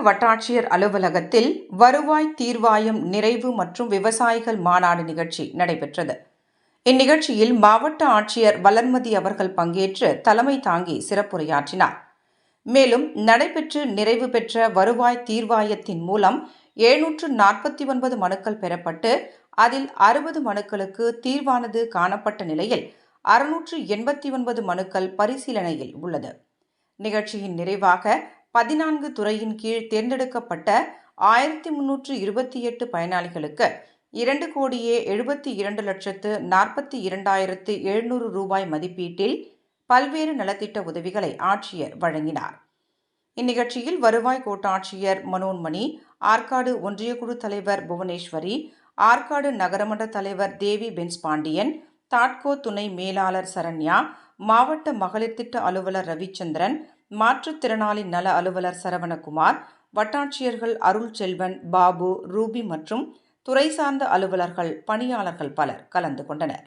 வட்டாட்சியர் அலுவலகத்தில் வருவாய் தீர்வாயம் நிறைவு மற்றும் விவசாயிகள் மாநாடு நிகழ்ச்சி நடைபெற்றது. இந்நிகழ்ச்சியில் மாவட்ட ஆட்சியர் வளர்மதி அவர்கள் பங்கேற்று தலைமை தாங்கி சிறப்புரையாற்றினார். மேலும் நடைபெற்று நிறைவு பெற்ற வருவாய் தீர்வாயத்தின் மூலம் எழுநூற்று நாற்பத்தி ஒன்பது மனுக்கள் பெறப்பட்டு அதில் அறுபது மனுக்களுக்கு தீர்வானது காணப்பட்ட நிலையில் அறுநூற்று எண்பத்தி ஒன்பது மனுக்கள் பரிசீலனையில் உள்ளது. நிகழ்ச்சியின் நிறைவாக பதினான்கு துறையின் கீழ் தேர்ந்தெடுக்கப்பட்ட ஆயிரத்தி முன்னூற்று இருபத்தி எட்டு பயனாளிகளுக்கு இரண்டு கோடியே எழுபத்தி இரண்டு லட்சத்து நாற்பத்தி இரண்டாயிரத்து எழுநூறு ரூபாய் மதிப்பீட்டில் பல்வேறு நலத்திட்ட உதவிகளை ஆட்சியர் வழங்கினார். இந்நிகழ்ச்சியில் வருவாய் கோட்டாட்சியர் மனோன்மணி ஆற்காடு ஒன்றியக்குழு தலைவர் புவனேஸ்வரி ஆற்காடு நகரமன்ற தலைவர் தேவி பென்ஸ் பாண்டியன் தாட்கோ துணை மேலாளர் சரண்யா மாவட்ட மகளிர் திட்ட அலுவலர் ரவிச்சந்திரன் மாற்றுத்திறனாளி நல அலுவலர் சரவணகுமார் வட்டாட்சியர்கள் அருள் செல்வன் பாபு ரூபி மற்றும் துறை சார்ந்த அலுவலர்கள் பணியாளர்கள் பலர் கலந்து கொண்டனர்.